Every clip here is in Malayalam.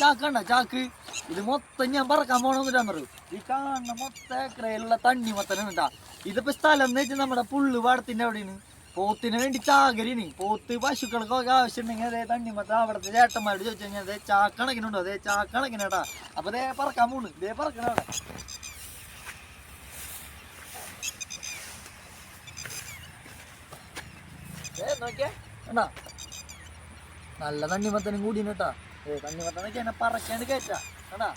ചാക്ക് കണ്ട ചാക്ക്. ഇത് മൊത്തം ഞാൻ പറക്കാൻ പോണെന്നിട്ടാന്ന് പറയൂ? ഈ കാണുന്ന മൊത്തം ഏക്കറയിലുള്ള തണ്ണി മൊത്തം ഉണ്ടാ ഇതിപ്പോ സ്ഥലം എന്ന് വെച്ചാൽ നമ്മുടെ പുള്ളു പാടത്തിന്റെ അവിടെയാണ്. പോത്തിന് വേണ്ടി ചാകരിന് പോത്ത് പശുക്കൾക്കൊക്കെ ആവശ്യമുണ്ടെങ്കിൽ അതേ തണ്ണി മൊത്തം അവിടുത്തെ ചേട്ടന്മാരോട് ചോദിച്ചു കഴിഞ്ഞാൽ അതേ ചാക്കണക്കിനുണ്ടോ? അതേ ചാക്കണക്കിനാട്ടാ അപ്പൊ അതേ പറക്കാൻ പോണ്. ഇതേ പറക്കണ അവിടെ. നോക്കിയേ. നല്ല തണ്ണിമത്തനും കൂടി കേട്ടാ. തണ്ണിമത്തനൊക്കെ എന്നെ പറക്കാണ്ട് കയറ്റാ കണ്ടാ?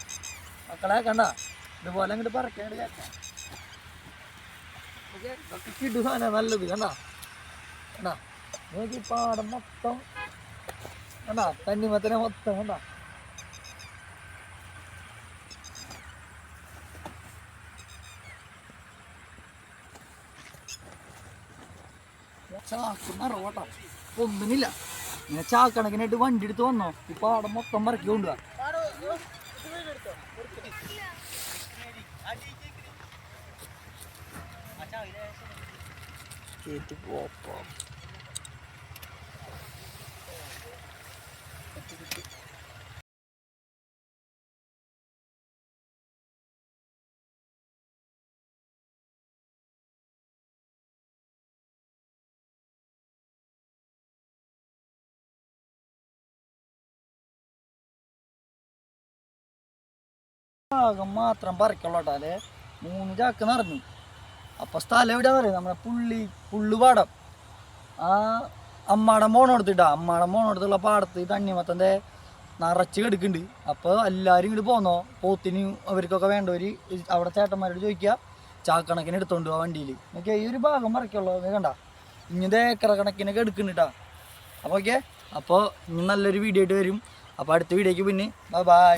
മക്കളെ കണ്ടാ? ഇതുപോലെ അങ്ങോട്ട് പറക്കാണ്ട് കയറ്റാ? ഇതൊക്കെ കിടുവാനാ നല്ലത് കണ്ടാ? കണ്ടാ? നോക്കി പാടം മൊത്തം. കണ്ടാ? തണ്ണിമത്തനെ മൊത്തം കണ്ടാ? ചാക്കുന്ന റോട്ടാ ഒന്നുമില്ല ഇങ്ങനെ ചാക്കണക്കിനായിട്ട് വണ്ടി എടുത്ത് വന്നോ? ഈ പാടം മൊത്തം മറക്കി കൊണ്ടുവാ. കേറ്റി പോപ്പോ ഭാഗം മാത്രം പറിക്കുള്ളൂ അല്ലേ മൂന്ന് ചാക്ക് നിറഞ്ഞു. അപ്പൊ സ്ഥലം എവിടെയാ പറയുക നമ്മുടെ പുള്ളി പുള്ളുപാടം. ആ അമ്മാടം പോണോടത്തിട്ടാ അമ്മാടം പോണോടത്തുള്ള പാടത്ത് തണ്ണി തണ്ണിമത്തന്റെ നിറച്ച് കിടക്കുന്നുണ്ട്. അപ്പോൾ എല്ലാവരും ഇങ്ങോട്ട് പോന്നോ? പോത്തിന് അവർക്കൊക്കെ വേണ്ടവർ അവിടെ ചേട്ടന്മാരോട് ചോദിക്കുക ചാക്കണക്കിന് എടുത്തോണ്ട് പോവാ വണ്ടിയിൽ ഓക്കെ ഈ ഒരു ഭാഗം മറക്കുള്ളൂ കണ്ട? ഇങ്ങനത്തെ ഏക്കറ കണക്കിനൊക്കെ എടുക്കുന്നുണ്ടാ അപ്പോൾ ഓക്കെ? അപ്പോൾ നല്ലൊരു വീഡിയോ ആയിട്ട് വരും. അപ്പോൾ അടുത്ത വീഡിയോക്ക് പിന്നെ. Bye bye